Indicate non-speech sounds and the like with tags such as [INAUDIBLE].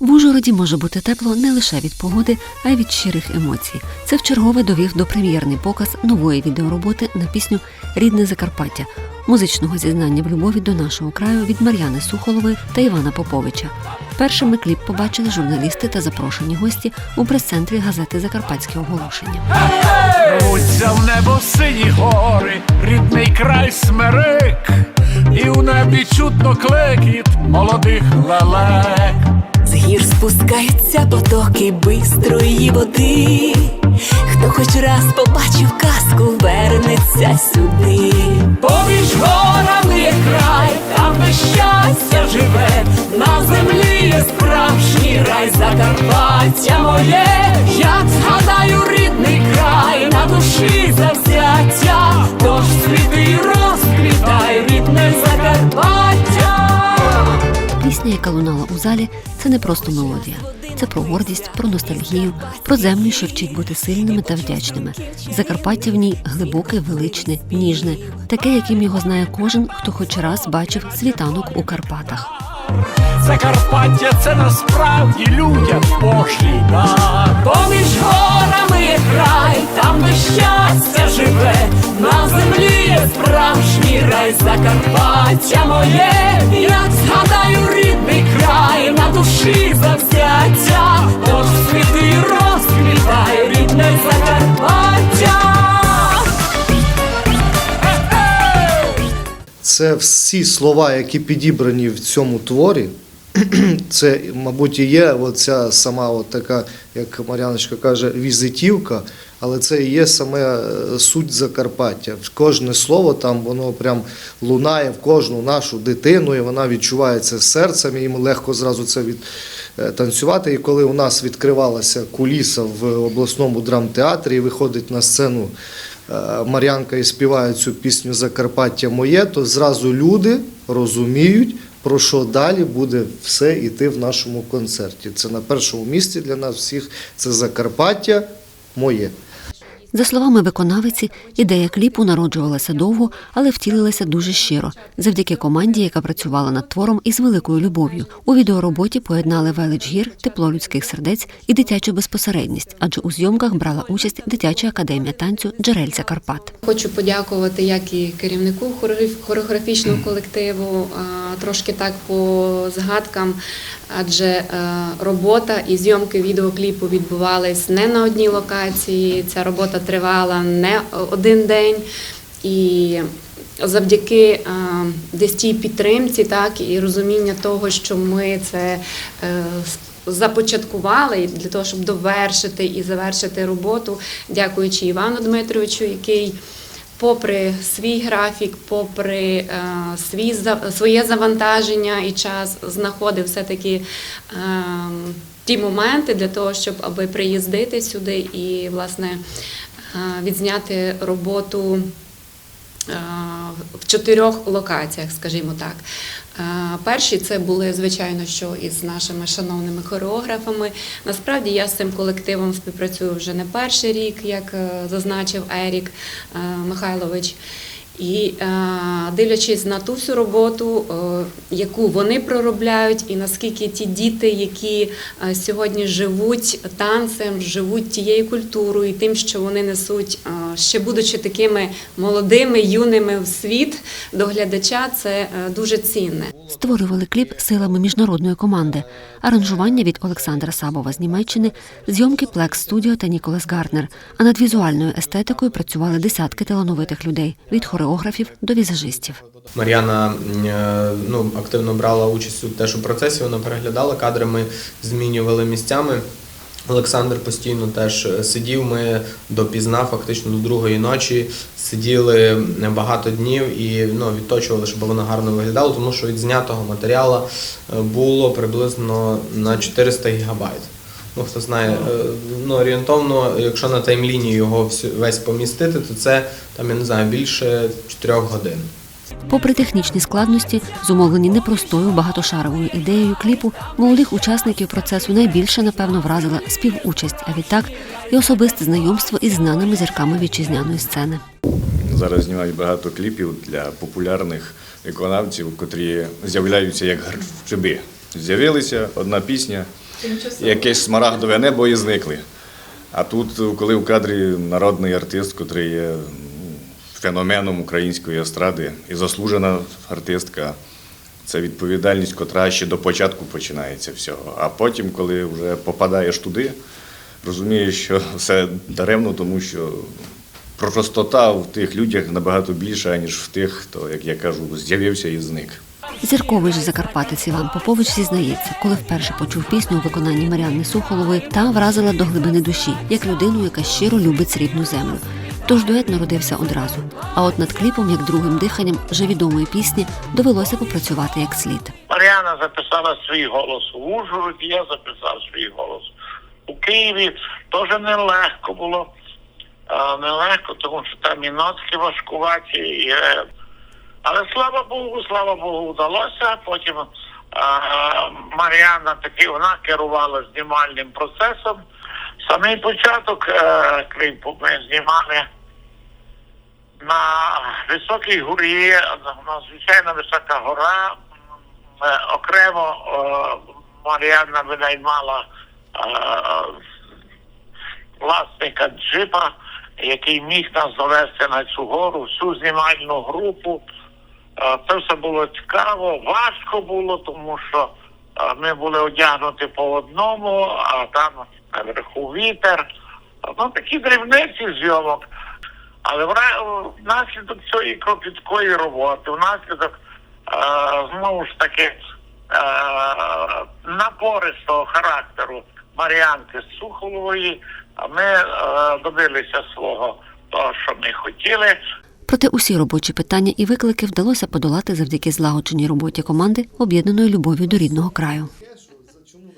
В Ужгороді може бути тепло не лише від погоди, а й від щирих емоцій. Це вчергове довів до прем'єрний показ нової відеороботи на пісню Рідне Закарпаття, музичного зізнання в любові до нашого краю від Мар'яни Сухолової та Івана Поповича. Першими кліп побачили журналісти та запрошені гості у прес-центрі газети Закарпатське оголошення. Рвуться в небо сині гори, рідний край смерек, і у небі чутно клекіт молодих лелек. Гір спускаються потоки бистрої води. Хто хоч раз побачив казку, вернеться сюди. Поміж горами є край, там де щастя живе, на землі є справжній рай Закарпаття моє, як згадаю рідний край, на душі завзяття, яка лунала у залі, це не просто мелодія. Це про гордість, про ностальгію, про землю, що вчить бути сильними та вдячними. Закарпаття в ній глибоке, величне, ніжне, таке, яким його знає кожен, хто хоч раз бачив світанок у Карпатах. Закарпаття це насправді людям дар. Поміж горами є край, там де щастя живе, на землі є справжній рай Закарпаття моє, Це всі слова, які підібрані в цьому творі. [CLEARS THROAT] Це, мабуть, і є оця сама от така, як Мар'яночка каже, візитівка, але це і є саме е, суть Закарпаття. Кожне слово там воно прям лунає в кожну нашу дитину, і вона відчуває це серцем, і їм легко зразу це від, е. І коли у нас відкривалася куліса в обласному драмтеатрі, і виходить на сцену Мар'янка і співає цю пісню Закарпаття моє, то зразу люди розуміють, про що далі буде все йти в нашому концерті. Це на першому місці для нас всіх. Це Закарпаття моє. За словами виконавиці, ідея кліпу народжувалася довго, але втілилася дуже щиро, завдяки команді, яка працювала над твором із великою любов'ю. У відеороботі поєднали велич гір, тепло людських сердець і дитячу безпосередність, адже у зйомках брала участь дитяча академія танцю Джерельця Карпат. Хочу подякувати як і керівнику хореограф- хореографічного колективу, трошки так по згадкам, адже е, робота і зйомки відеокліпу відбувались не на одній локації. Ця робота тривала не один день. І завдяки е, десь тій підтримці, так і розуміння того, що ми це е, започаткували для того, щоб довершити і завершити роботу, дякуючи Івану Дмитровичу, який. Попри свій графік, попри е, свій своє завантаження і час, знаходив все-таки е, ті моменти для того, щоб аби приїздити сюди і власне е, відзняти роботу в чотирьох локаціях, скажімо так. Е, Перші це були, звичайно, що із нашими шановними хореографами. Насправді я з цим колективом співпрацюю вже не перший рік, як е, зазначив Ерік е, Михайлович. І е, дивлячись на ту всю роботу, е, яку вони проробляють, і наскільки ті діти, які е, сьогодні живуть танцем, живуть тією культурою і тим, що вони несуть, е, ще будучи такими молодими, юними в світ до глядача, це е, дуже цінне. Створювали кліп силами міжнародної команди, аранжування від Олександра Сабова з Німеччини, зйомки Plex Studio та Ніколас Гарднер. А над візуальною естетикою працювали десятки талановитих людей від хореографів до візажистів. Мар'яна е, ну, активно брала участь у теж у процесі, вона переглядала кадри, ми змінювали місцями. Олександр постійно теж е, сидів. Ми допізна, фактично до другої ночі сиділи багато днів і ну, відточували, щоб воно гарно виглядало, тому що від знятого матеріалу е, було приблизно на 400 гігабайт. Ну, хто знає, е, ну, орієнтовно, якщо на таймлінії його весь помістити, то це там, я не знаю, більше 4 годин. Попри технічні складності, зумовлені непростою багатошаровою ідеєю кліпу, молодих учасників процесу найбільше напевно вразила співучасть, а відтак і особисте знайомство із знаними зірками вітчизняної сцени. Зараз знімають багато кліпів для популярних виконавців, котрі з'являються як гриби. З'явилися одна пісня, якесь смарагдове небо і зникли. А тут, коли в кадрі народний артист, котрий є феноменом української естради і заслужена артистка, це відповідальність, котра ще до початку починається всього. А потім, коли вже попадаєш туди, розумієш, що все даремно, тому що простота в тих людях набагато більша, ніж в тих, хто, як я кажу, з'явився і зник. Зірковий же закарпатець Іван Попович зізнається, коли вперше почув пісню у виконанні Мар'яни Сухолової, та вразила до глибини душі, як людину, яка щиро любить срібну землю. Тож дует народився одразу. А от над кліпом, як другим диханням вже відомої пісні, довелося попрацювати як слід. Мар'яна записала свій голос у Ужгороді, я записав свій голос у Києві. Теж нелегко було. Нелегко, тому що там і нотки важкуваті. І, е, але слава Богу, слава Богу, вдалося. Потім Мар'яна таки вона керувала знімальним процесом. Самий початок е, кліпу ми знімали на високій горі, надзвичайно висока гора. Е, Окремо е, Мар'яна винаймала е, власника джипа, який міг нас завести на цю гору, всю знімальну групу. Це все було цікаво, важко було, тому що ми були одягнуті по одному, а там наверху вітер. Ну такі дрібниці зйомок. Але вра- внаслідок цієї кропіткої роботи, внаслідок е, знову ж таки е, напористого характеру Мар'янки Сухолової, ми е, добилися свого того, що ми хотіли. Проте усі робочі питання і виклики вдалося подолати завдяки злагодженій роботі команди, об'єднаної любов'ю до рідного краю.